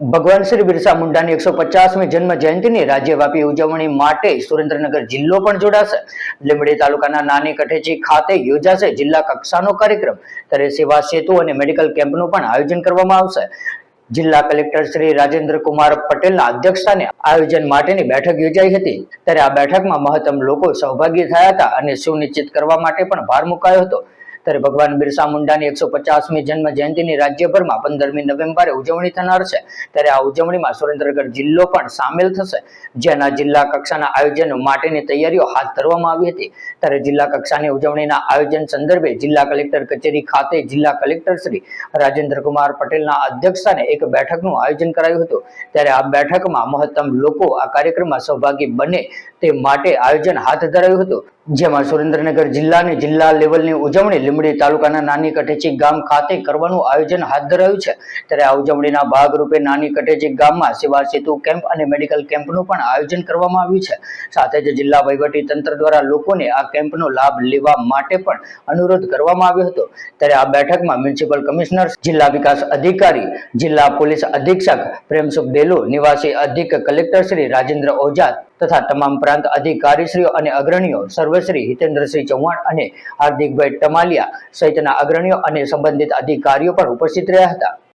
ભગવાન શ્રી બિરસા મુંડાની એકસો પચાસમી જન્મ જયંતિની રાજ્યવ્યાપી ઉજવણી માટે સુરેન્દ્રનગર જિલ્લો પણ જોડાશે. લીંબડી તાલુકાના નાની કઠેચી ખાતે યોજાશે જિલ્લા કક્ષાનો કાર્યક્રમ. ત્યારે સેવા સેતુ અને મેડિકલ કેમ્પનું પણ આયોજન કરવામાં આવશે. જિલ્લા કલેક્ટર શ્રી રાજેન્દ્ર કુમાર પટેલના અધ્યક્ષસ્થાને આયોજન માટેની બેઠક યોજાઈ હતી. ત્યારે આ બેઠકમાં મહત્તમ લોકો સહભાગી થયા હતા અને સુનિશ્ચિત કરવા માટે પણ ભાર મુકાયો હતો. ત્યારે ભગવાન બિરસા મુંડાની એકસો પચાસમી જન્મ જયંતિની રાજ્યભરમાં પંદરમી નવેમ્બરે ઉજવણી થનાર છે. ત્યારે આ ઉજવણીમાં સુરેન્દ્રનગર જિલ્લો પણ સામેલ થશે. જેના જિલ્લા કક્ષાના આયોજન માટેની તૈયારીઓ હાથ ધરવામાં આવી હતી. ત્યારે જિલ્લા કક્ષાની ઉજવણીના આયોજન સંદર્ભે જિલ્લા કલેક્ટર કચેરી ખાતે જિલ્લા કલેક્ટર શ્રી રાજેન્દ્ર કુમાર પટેલના અધ્યક્ષસ્થાને એક બેઠકનું આયોજન કરાયું હતું. ત્યારે આ બેઠકમાં મહત્તમ લોકો આ કાર્યક્રમમાં સહભાગી બને તે માટે આયોજન હાથ ધરાયું હતું. જેમાં સુરેન્દ્રનગર જિલ્લાની જિલ્લા લેવલની ઉજવણી લીંબડી તાલુકાના નાની કટેચી ગામ ખાતે કરવાનું આયોજન હાથ ધરાયું છે. ત્યારે આ ઉજવણીના ભાગરૂપે નાની કટેચી ગામમાં સેવા સેતુ કેમ્પ અને મેડિકલ કેમ્પનું પણ આયોજન કરવામાં આવ્યું છે. સાથે જ જિલ્લા વહીવટી તંત્ર દ્વારા લોકોને આ કેમ્પનો લાભ લેવા માટે પણ અનુરોધ કરવામાં આવ્યો હતો. ત્યારે આ બેઠકમાં મ્યુનિસિપલ કમિશનર, જિલ્લા વિકાસ અધિકારી, જિલ્લા પોલીસ અધિક્ષક, પ્રેમસુખ ડેલો નિવાસી અધિક કલેક્ટર શ્રી રાજેન્દ્ર ઓઝા તથા તમામ પ્રાંત અધિકારીશ્રીઓ અને અગ્રણીઓ, સર્વશ્રી હિતેન્દ્રસિંહ ચૌહાણ અને હાર્દિકભાઈ ટમાલિયા સહિતના અગ્રણીઓ અને સંબંધિત અધિકારીઓ પણ ઉપસ્થિત રહ્યા હતા.